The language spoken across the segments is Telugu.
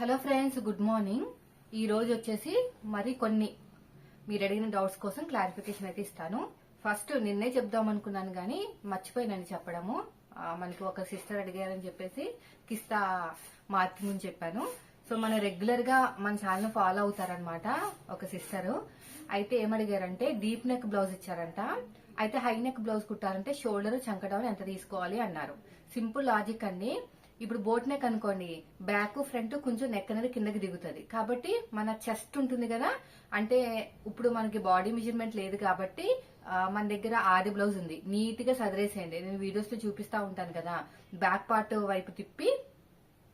Hello friends good morning. ఈ రోజు వచ్చేసి మరి కొన్ని మీరు అడిగిన డౌట్స్ కోసం క్లారిఫికేషన్ అయితే ఇస్తాను. ఫస్ట్ నిన్నే చెప్దాం అనుకున్నాను కానీ మర్చిపోయినని చెప్పడము. మనకి ఒక సిస్టర్ అడిగారని చెప్పేసి కిస్తా మార్కింగ్ అని చెప్పాను. సో మన రెగ్యులర్గా మన ఛానల్ ఫాలో అవుతారనమాట ఒక సిస్టర్. అయితే ఏమడిగారంటే డీప్ నెక్ బ్లౌజ్ ఇచ్చారంట. అయితే హై నెక్ బ్లౌజ్ కుట్టారంటే షోల్డర్ చంకడౌన్ ఎంత తీసుకోవాలి అన్నారు. సింపుల్ లాజిక్ అండి. ఇప్పుడు బోట్ నెక్ అనుకోండి బ్యాక్ ఫ్రంట్ కొంచెం నెక్ అనేది కిందకి దిగుతుంది. కాబట్టి మన చెస్ట్ ఉంటుంది కదా అంటే ఇప్పుడు మనకి బాడీ మెజర్మెంట్ లేదు కాబట్టి మన దగ్గర ఆది బ్లౌజ్ ఉంది. నీట్గా సదిరేసేయండి. నేను వీడియోస్లో చూపిస్తా ఉంటాను కదా. బ్యాక్ పార్ట్ వైపు తిప్పి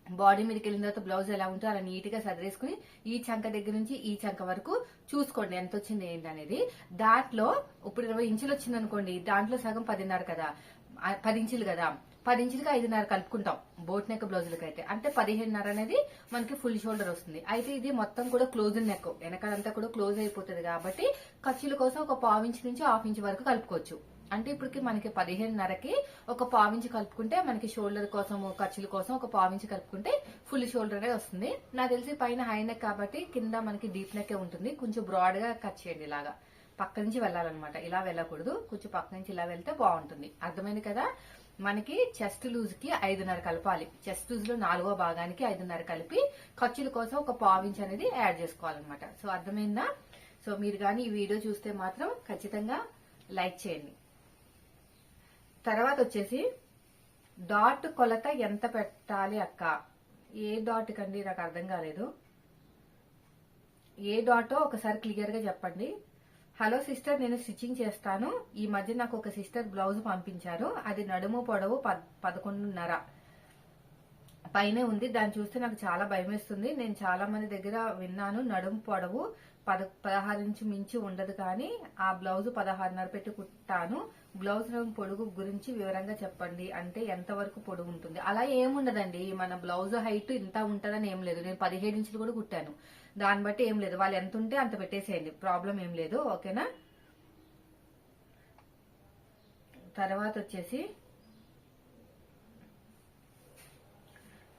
బాడీ మీదకి వెళ్ళిన తర్వాత బ్లౌజ్ ఎలా ఉంటుందో అలా నీట్గా సదిరేసుకుని ఈ చంక దగ్గర నుంచి ఈ చంక వరకు చూసుకోండి ఎంత వచ్చింది ఏంటి అనేది. దాంట్లో ఇప్పుడు ఇరవై ఇంచులు వచ్చింది అనుకోండి దాంట్లో సగం పదిన్నర కదా. పది ఇంచులు కదా. పది ఇంచులకి ఐదున్నర కలుపుకుంటాం బోట్ నెక్ బ్లౌజులకి అయితే అంటే పదిహేనున్నర అనేది మనకి ఫుల్ షోల్డర్ వస్తుంది. అయితే ఇది మొత్తం కూడా క్లోజ్ నెక్. వెనకాలంతా కూడా క్లోజ్ అయిపోతుంది కాబట్టి ఖర్చుల కోసం ఒక పావు ఇంచు నుంచి హాఫ్ ఇంచ్ వరకు కలుపుకోవచ్చు. అంటే ఇప్పటికి మనకి పదిహేనున్నరకి ఒక పావించి కలుపుకుంటే మనకి షోల్డర్ కోసం ఖర్చుల కోసం ఒక పావించి కలుపుకుంటే ఫుల్ షోల్డర్ అనేది వస్తుంది. నాకు తెలిసి పైన హై నెక్ కాబట్టి కింద మనకి డీప్ నెక్ ఉంటుంది. కొంచెం బ్రాడ్గా కట్ చేయండి ఇలాగా. పక్క నుంచి వెళ్ళాలన్నమాట. ఇలా వెళ్ళకూడదు. కొంచెం పక్క నుంచి ఇలా వెళ్తే బాగుంటుంది. అర్థమైంది కదా? మనకి చెస్ట్ లూజ్కి ఐదున్నర కలపాలి. చెస్ట్ లూజ్లో నాలుగో భాగానికి ఐదున్నర కలిపి ఖర్చుల కోసం ఒక పావించ్ అనేది యాడ్ చేసుకోవాలన్నమాట. సో అర్థమైందా? సో మీరు కానీ ఈ వీడియో చూస్తే మాత్రం ఖచ్చితంగా లైక్ చేయండి. తర్వాత వచ్చేసి డాట్ కొలత ఎంత పెట్టాలి అక్క? ఏ డాట్ కండి? నాకు అర్థం కాలేదు. ఏ డాటో ఒకసారి క్లియర్గా చెప్పండి. హలో సిస్టర్ నేను స్టిచ్చింగ్ చేస్తాను. ఈ మధ్య నాకు ఒక సిస్టర్ బ్లౌజ్ పంపించారు. అది నడుము పొడవు పదకొండున్నర. పైనే ఉంది. దాన్ని చూస్తే నాకు చాలా భయం వేస్తుంది నేను చాలా మంది దగ్గర విన్నాను నడుము పొడవు పద పదహారు ఇంచు మించి ఉండదు కానీ ఆ బ్లౌజ్ పదహారున్నర పెట్టి కుట్టాను. బ్లౌజ్ రంగు పొడుగు గురించి వివరంగా చెప్పండి. అంటే ఎంత వరకు పొడుగు ఉంటుంది. అలా ఏముండదండి. మన బ్లౌజ్ హైట్ ఇంత ఉంటదని ఏం లేదు. నేను పదిహేడు ఇంచులు కూడా కుట్టాను. దాన్ని బట్టి ఏం లేదు. వాళ్ళు ఎంత ఉంటే అంత పెట్టేసేయండి. ప్రాబ్లం ఏం లేదు. ఓకేనా? తర్వాత వచ్చేసి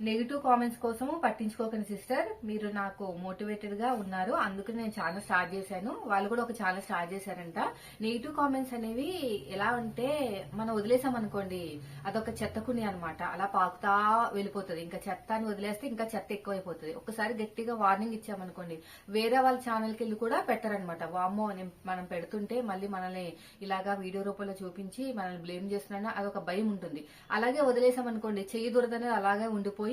నెగిటివ్ కామెంట్స్ కోసము పట్టించుకోకండి సిస్టర్ మీరు నాకు మోటివేటెడ్గా ఉన్నారు. అందుకు నేను ఛానల్ స్టార్ట్ చేశాను. వాళ్ళు కూడా ఒక ఛానల్ స్టార్ట్ చేశారంట. నెగిటివ్ కామెంట్స్ అనేవి ఎలా అంటే మనం వదిలేసాం అనుకోండి అదొక చెత్తకుని అనమాట అలా పాకుతా వెళ్ళిపోతుంది. ఇంకా చెత్త అని వదిలేస్తే ఇంకా చెత్త ఎక్కువైపోతుంది. ఒకసారి గట్టిగా వార్నింగ్ ఇచ్చామనుకోండి వేరే వాళ్ళ ఛానల్కి వెళ్ళి కూడా పెట్టారనమాట వామ్మో మనం పెడుతుంటే మళ్ళీ మనల్ని ఇలాగా వీడియో రూపంలో చూపించి మనల్ని బ్లేమ్ చేస్తున్నా అదొక భయం ఉంటుంది. అలాగే వదిలేసాం అనుకోండి చెయ్యి దురదనేది అలాగే ఉండిపోయి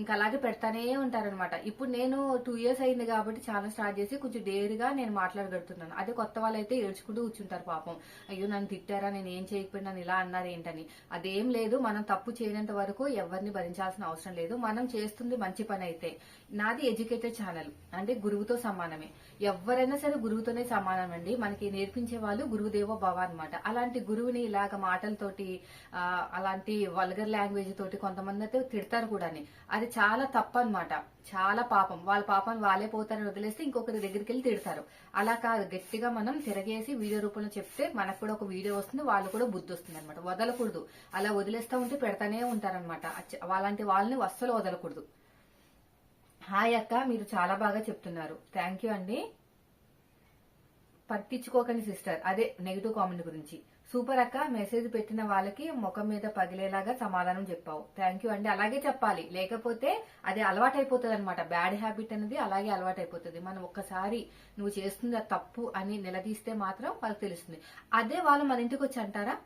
ఇంకా అలాగే పెడతానే ఉంటారనమాట ఇప్పుడు నేను టూ ఇయర్స్ అయింది కాబట్టి ఛానల్ స్టార్ట్ చేసి కొంచెం డేరుగా నేను మాట్లాడగలుగుతున్నాను. అదే కొత్త వాళ్ళైతే ఏడ్చుకుంటూ కూర్చుంటారు పాపం. అయ్యో నన్ను తిట్టారా? నేను ఏం చేయకపోయినా ఇలా అన్నారు ఏంటని. అదేం లేదు మనం తప్పు చేయనంత వరకు ఎవరిని భరించాల్సిన అవసరం లేదు. మనం చేస్తుంది మంచి పని అయితే. నాది ఎడ్యుకేటెడ్ ఛానల్. అంటే గురువుతో సమానమే. ఎవరైనా సరే గురువుతోనే సమానం అండి. మనకి నేర్పించే వాళ్ళు గురువుదేవో భవ అనమాట అలాంటి గురువుని ఇలాగ మాటలతోటి అలాంటి వల్గర్ లాంగ్వేజ్ తోటి కొంతమంది అయితే తిడతారు కూడా అది చాలా తప్పు అనమాట చాలా పాపం. వాళ్ళ పాపం వాళ్ళే పోతారని వదిలేస్తే ఇంకొకరి దగ్గరికి వెళ్ళి తిడతారు. అలా కాదు. గట్టిగా మనం తిరగేసి వీడియో రూపంలో చెప్తే మనకు కూడా ఒక వీడియో వస్తుంది వాళ్ళు కూడా బుద్ధి వస్తుంది అనమాట వదలకూడదు. అలా వదిలేస్తూ ఉంటే పెడతానే ఉంటారనమాట అలాంటి వాళ్ళని అస్సలు వదలకూడదు. హాయ్ అక్క మీరు చాలా బాగా చెప్తున్నారు. థ్యాంక్ యూ అండి. పట్టించుకోకండి సిస్టర్. అదే నెగిటివ్ కామెంట్ గురించి. సూపర్ అక్క మెసేజ్ పెట్టిన వాళ్ళకి ముఖం మీద పగిలేలాగా సమాధానం చెప్పావు. థ్యాంక్ యూ అండి. అలాగే చెప్పాలి. లేకపోతే అది అలవాటు అయిపోతుంది అనమాట బ్యాడ్ హ్యాబిట్ అనేది అలాగే అలవాటు అయిపోతుంది మనం ఒక్కసారి నువ్వు చేస్తుంది తప్పు అని నిలదీస్తే మాత్రం వాళ్ళకి తెలుస్తుంది. అదే వాళ్ళు మన ఇంటికి వచ్చి అంటారా?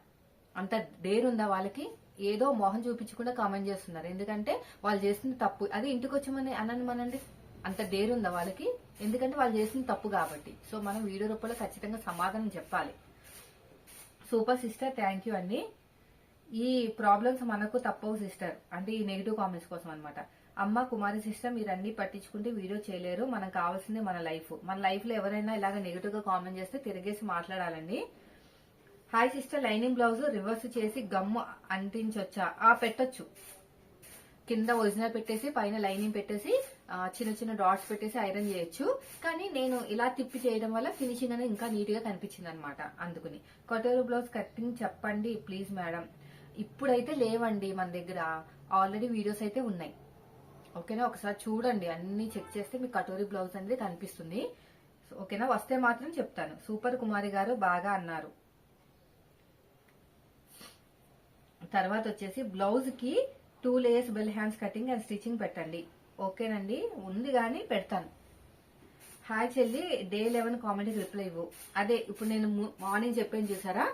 అంత డేరుందా ఉందా వాళ్ళకి? ఏదో మొహం చూపించకుండా కామెంట్ చేస్తున్నారు. ఎందుకంటే వాళ్ళు చేస్తుంది తప్పు. అది ఇంటికి వచ్చామని అనండి మనండి. అంత డేరుందా ఉందా వాళ్ళకి? ఎందుకంటే వాళ్ళు చేసింది తప్పు కాబట్టి. సో మనం వీడియో రూపంలో ఖచ్చితంగా సమాధానం చెప్పాలి. సూపర్ సిస్టర్ థ్యాంక్ యూ అండి. ఈ ప్రాబ్లమ్స్ మనకు తప్పవు సిస్టర్ అంటే ఈ నెగిటివ్ కామెంట్స్ కోసం అనమాట అమ్మ కుమారి సిస్టర్ మీరు అన్ని పట్టించుకుంటే వీడియో చేయలేరు. మనకు కావాల్సింది మన లైఫ్ మన లైఫ్లో ఎవరైనా ఇలాగ నెగిటివ్గా కామెంట్ చేస్తే తిరిగేసి మాట్లాడాలండి. Hi sister lining blouse reverse చేసి గమ్ము అంటించొచ్చా? ఆ పెట్టొచ్చు. కింద ఒరిజినల్ పెట్టేసి పైన లైనింగ్ పెట్టేసి చిన్న చిన్న డాట్స్ పెట్టేసి ఐరన్ చేయొచ్చు. కానీ నేను ఇలా తిప్పి చేయడం వల్ల ఫినిషింగ్ అనేది ఇంకా నీట్గా కనిపించింది అనమాట అందుకుని. కటోరు బ్లౌజ్ కటింగ్ చెప్పండి ప్లీజ్ మేడం. ఇప్పుడైతే లేవండి మన దగ్గర. ఆల్రెడీ వీడియోస్ అయితే ఉన్నాయి. ఓకేనా? ఒకసారి చూడండి. అన్ని చెక్ చేస్తే మీకు కటోరీ బ్లౌజ్ అనేది కనిపిస్తుంది. ఓకేనా? వస్తే మాత్రం చెప్తాను. సూపర్ కుమారి గారు బాగా అన్నారు. తర్వాత వచ్చేసి బ్లౌజ్కి two layers bell hands cutting and stitching పెట్టండి. ఓకేనండి? ఉంది కానీ పెడతాను. హాయ్ చెల్లి డే లెవెన్ కామెంట్కి రిప్లై ఇవ్వు. అదే ఇప్పుడు నేను మార్నింగ్ చెప్పాను చూసారా?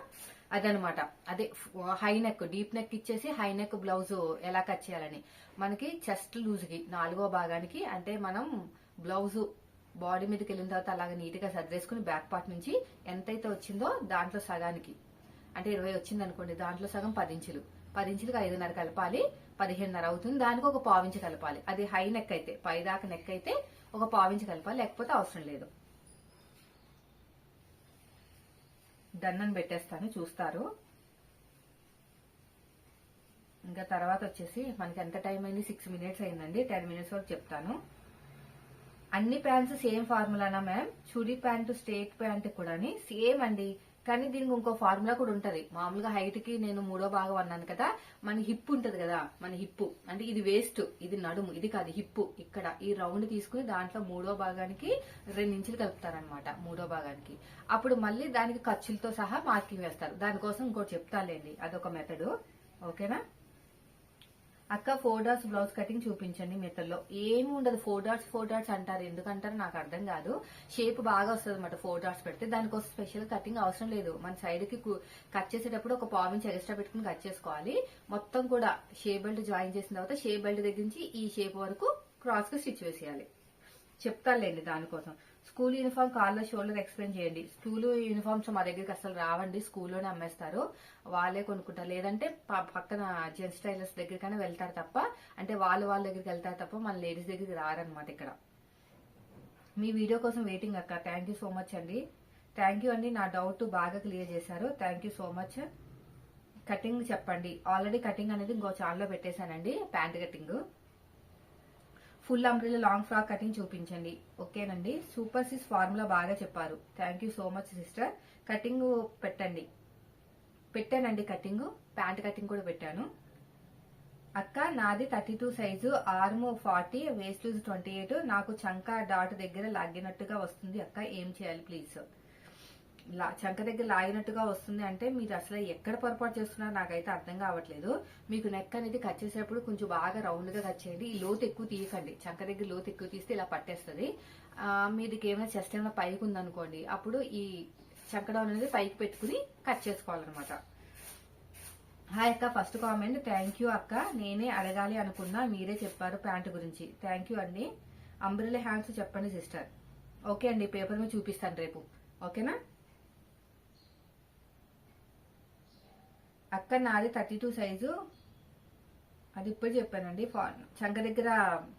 అదనమాట. అదే హై నెక్ డీప్ నెక్ ఇచ్చేసి హై నెక్ బ్లౌజ్ ఎలా కట్ చేయాలని. మనకి చెస్ట్ లూజ్కి నాలుగో భాగానికి అంటే మనం బ్లౌజ్ బాడీ మీదకి వెళ్ళిన తర్వాత అలాగ నీట్గా సర్దేసుకుని బ్యాక్ పార్ట్ నుంచి ఎంతైతే వచ్చిందో దాంట్లో సగానికి అంటే ఇరవై వచ్చింది అనుకోండి దాంట్లో సగం పది ఇంచులు. పది ఇంచులకు ఐదున్నర కలపాలి. పదిహేనున్నర అవుతుంది. దానికి ఒక పావించి కలపాలి. అది హై నెక్ అయితే పైదాకా నెక్ అయితే ఒక పావించి కలపాలి. లేకపోతే అవసరం లేదు. డన్ పెట్టేస్తాను. చూస్తారు. ఇంకా తర్వాత వచ్చేసి మనకి ఎంత టైం అయింది? సిక్స్ మినిట్స్ అయిందండి. టెన్ మినిట్స్ వరకు చెప్తాను. అన్ని pants same ఫార్ములానా ma'am? Chudi pant straight pant కూడా సేమ్ అండి. కానీ దీనికి ఇంకో ఫార్ములా కూడా ఉంటది. మామూలుగా హైట్కి నేను మూడో భాగం అన్నాను కదా మన హిప్ ఉంటది కదా మన హిప్ అంటే ఇది వేస్ట్ ఇది నడుము ఇది కాదు హిప్ ఇక్కడ ఈ రౌండ్ తీసుకుని దాంట్లో మూడో భాగానికి రెండు ఇంచులు కలుపుతారనమాట మూడో భాగానికి. అప్పుడు మళ్ళీ దానికి ఖర్చులతో సహా మార్కింగ్ వేస్తారు. దానికోసం ఇంకోటి చెప్తాలేండి అదొక మెథడ్ ఓకేనా? అక్క ఫోర్ డాట్స్ బ్లౌజ్ కటింగ్ చూపించండి మెథడ్లో ఏమి ఉండదు. ఫోర్ డాట్స్ ఫోర్ డాట్స్ అంటారు. ఎందుకంటారు నాకు అర్థం కాదు. షేప్ బాగా వస్తుంది అనమాట ఫోర్ డాట్స్ పెడితే దానికోసం స్పెషల్ కటింగ్ అవసరం లేదు. మన సైడ్కి కట్ చేసేటప్పుడు ఒక పావు ఎక్స్ట్రా పెట్టుకుని కట్ చేసుకోవాలి. మొత్తం కూడా షేప్ బెల్ట్ జాయిన్ చేసిన తర్వాత షేప్ బెల్ట్ దగ్గర నుంచి ఈ షేప్ వరకు క్రాస్గా స్టిచ్ వేసేయాలి. చెప్తానులేండి దానికోసం. స్కూల్ యూనిఫామ్ కార్లో షోల్డర్ ఎక్స్ప్లెయిన్ చేయండి. స్కూల్ యూనిఫామ్స్ మా దగ్గరికి అసలు రావండి. స్కూల్లోనే అమ్మేస్తారు. వాళ్ళే కొనుక్కుంటారు. లేదంటే ప- పక్కన జెంట్స్ టైలర్స్ దగ్గరికైనా వెళ్తారు తప్ప అంటే వాళ్ళు వాళ్ళ దగ్గరికి వెళ్తారు తప్ప మన లేడీస్ దగ్గరికి రారనమాట ఇక్కడ. మీ వీడియో కోసం వెయిటింగ్ అక్క. థ్యాంక్ యూ సో మచ్ అండి. థ్యాంక్ యూ అండి. నా డౌట్ బాగా క్లియర్ చేశారు. Thank you so much cutting చెప్పండి. ఆల్రెడీ కటింగ్ అనేది ఇంకో ఛానల్లో పెట్టేశానండి. Pant cutting full umbrella long frock cutting చూపించండి. ఓకేనండి? సూపర్ సిస్ ఫార్ములా బాగా చెప్పారు. Thank you so much sister cutting పెట్టండి. పెట్టానండి కటింగ్ ప్యాంట్ కటింగ్ కూడా పెట్టాను. అక్క నాది thirty two size arm forty waist loose twenty eight నాకు చంక డాట్ దగ్గర లాగినట్టుగా వస్తుంది. అక్క ఏం చేయాలి ప్లీజ్ చంక దగ్గర లాగినట్టుగా వస్తుంది అంటే మీరు అసలు ఎక్కడ పొరపాటు చేస్తున్నారో నాకైతే అర్థం కావట్లేదు. మీకు నెక్ అనేది కట్ చేసేటప్పుడు కొంచెం బాగా రౌండ్గా కట్ చేయండి. ఈ లోతు ఎక్కువ తీయకండి. చంక దగ్గర లోతు ఎక్కువ తీస్తే ఇలా పట్టేస్తుంది. ఆ, ఏమైనా చెస్ట్ ఏమైనా పైకి ఉందనుకోండి అప్పుడు ఈ చంక డౌన్ అనేది పైకి పెట్టుకుని కట్ చేసుకోవాలన్నమాట. హాయ్ అక్క ఫస్ట్ కామెంట్ థ్యాంక్ యూ అక్క. నేనే అడగాలి అనుకున్నా మీరే చెప్పారు ప్యాంట్ గురించి. థ్యాంక్ యూ అండి. అంబ్రిల్లా హ్యాండ్స్ చెప్పండి సిస్టర్ ఓకే అండి పేపర్ మీద చూపిస్తాను రేపు. ఓకేనా అక్క నాది థర్టీ టూ సైజు. అది ఇప్పుడు చెప్పానండి. చంక దగ్గర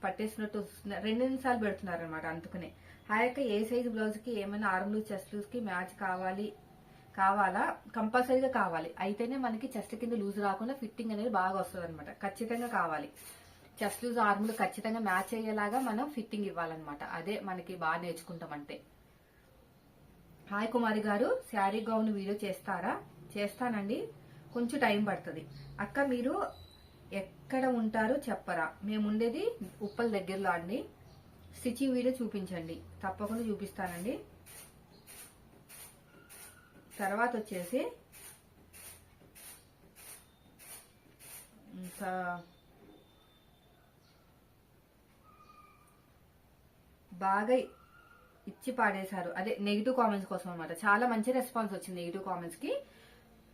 పట్టేసినట్టు రెండు నిమిషాలు పెడుతున్నారు అనమాట అందుకనే. ఆ యొక్క ఏ సైజు బ్లౌజ్కి ఏమైనా ఆర్మ్లు చెస్ట్ లూజ్కి మ్యాచ్ కావాలి? కావాలా? కంపల్సరీగా కావాలి. అయితేనే మనకి చెస్ట్ కింద లూజ్ రాకుండా ఫిట్టింగ్ అనేది బాగా వస్తుంది అనమాట ఖచ్చితంగా కావాలి. చెస్ట్ లూజ్ ఆర్ములు ఖచ్చితంగా మ్యాచ్ అయ్యేలాగా మనం ఫిట్టింగ్ ఇవ్వాలన్నమాట. అదే మనకి బాగా నేర్చుకుంటామంటే హాయ్ కుమారి గారు శారీ గౌన్ వీడియో చేస్తారా? చేస్తానండి. కొంచెం టైం పడుతుంది. అక్క మీరు ఎక్కడ ఉంటారో చెప్పరా. మేము ఉండేది ఉప్పల్ దగ్గరలో అండి. స్టిచింగ్ వీడియో చూపించండి. తప్పకుండా చూపిస్తానండి. తర్వాత వచ్చేసి ఇంకా బాగా ఇచ్చి పాడేశారు. అదే నెగిటివ్ కామెంట్స్ కోసం అనమాట చాలా మంచి రెస్పాన్స్ వచ్చింది నెగిటివ్ కామెంట్స్కి.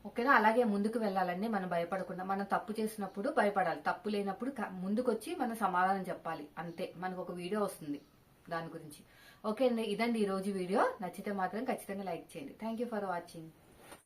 ఓకేనా అలాగే ముందుకు వెళ్ళాలండి మనం భయపడకుండా మనం తప్పు చేసినప్పుడు భయపడాలి. తప్పు లేనప్పుడు ముందుకొచ్చి మనం సమాధానం చెప్పాలి. అంతే. మనకు ఒక వీడియో వస్తుంది దాని గురించి. ఓకే అండి. ఇదండి ఈ రోజు వీడియో. నచ్చితే మాత్రం ఖచ్చితంగా లైక్ చేయండి. Thank you for watching.